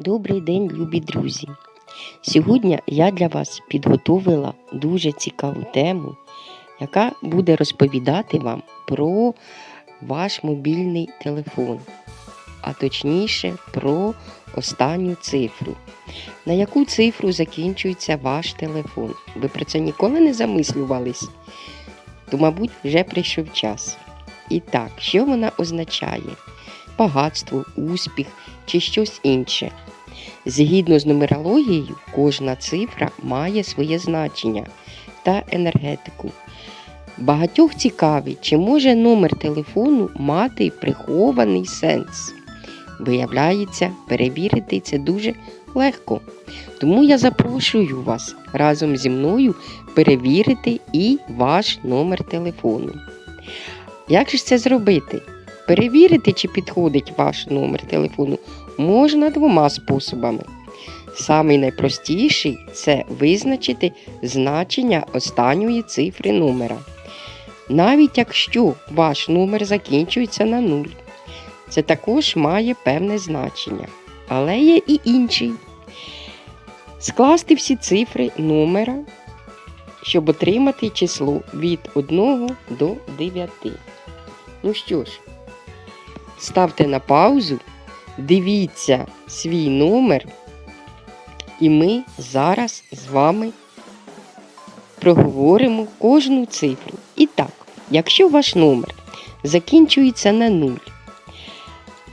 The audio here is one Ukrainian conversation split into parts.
Добрий день, любі друзі! Сьогодні я для вас підготовила дуже цікаву тему, яка буде розповідати вам про ваш мобільний телефон, а точніше про останню цифру. На яку цифру закінчується ваш телефон? Ви про це ніколи не замислювались? То, мабуть, вже прийшов час. І так, що вона означає? Багатство, успіх чи щось інше. Згідно з нумерологією, кожна цифра має своє значення та енергетику. Багатьох цікавить, чи може номер телефону мати прихований сенс. Виявляється, перевірити це дуже легко. Тому я запрошую вас разом зі мною перевірити і ваш номер телефону. Як же це зробити? Перевірити, чи підходить ваш номер телефону, можна двома способами. Самий найпростіший це визначити значення останньої цифри номера. Навіть якщо ваш номер закінчується на 0, це також має певне значення. Але є і інший. Скласти всі цифри номера, щоб отримати число від 1 до 9. Ну що ж, ставте на паузу, дивіться свій номер, і ми зараз з вами проговоримо кожну цифру. І так, якщо ваш номер закінчується на 0,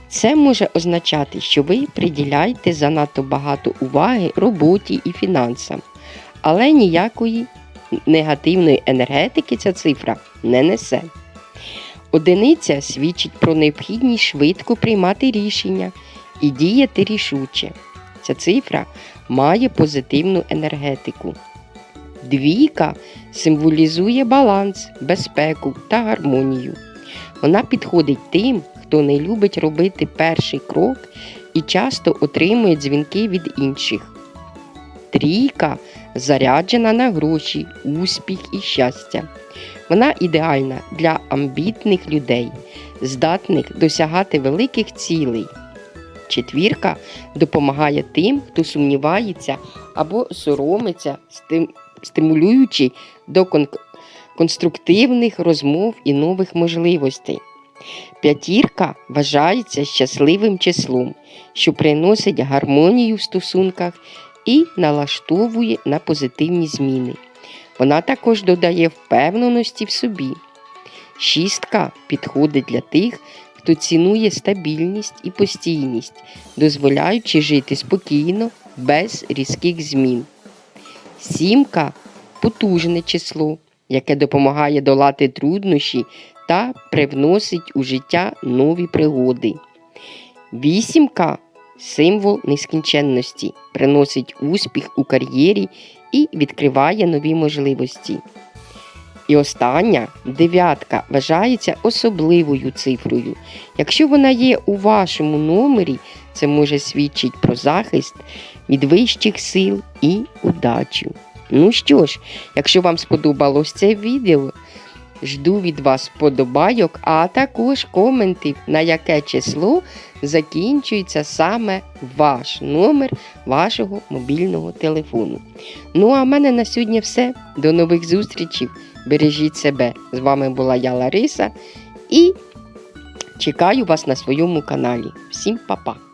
це може означати, що ви приділяєте занадто багато уваги роботі і фінансам, але ніякої негативної енергетики ця цифра не несе. Одиниця свідчить про необхідність швидко приймати рішення і діяти рішуче. Ця цифра має позитивну енергетику. Двійка символізує баланс, безпеку та гармонію. Вона підходить тим, хто не любить робити перший крок і часто отримує дзвінки від інших. Трійка заряджена на гроші, успіх і щастя. Вона ідеальна для амбітних людей, здатних досягати великих цілей. Четвірка допомагає тим, хто сумнівається або соромиться, стимулюючи до конструктивних розмов і нових можливостей. П'ятірка вважається щасливим числом, що приносить гармонію в стосунках і налаштовує на позитивні зміни. Вона також додає впевненості в собі. Шістка підходить для тих, хто цінує стабільність і постійність, дозволяючи жити спокійно, без різких змін. Сімка потужне число, яке допомагає долати труднощі та привносить у життя нові пригоди. Вісімка символ нескінченності, приносить успіх у кар'єрі і відкриває нові можливості. І остання дев'ятка вважається особливою цифрою. Якщо вона є у вашому номері, це може свідчити про захист від вищих сил і удачу. Ну що ж, якщо вам сподобалось це відео, жду від вас подобайок, а також коментів, на яке число закінчується саме ваш номер вашого мобільного телефону. Ну а в мене на сьогодні все. До нових зустрічей. Бережіть себе. З вами була я Лариса і чекаю вас на своєму каналі. Всім па-па!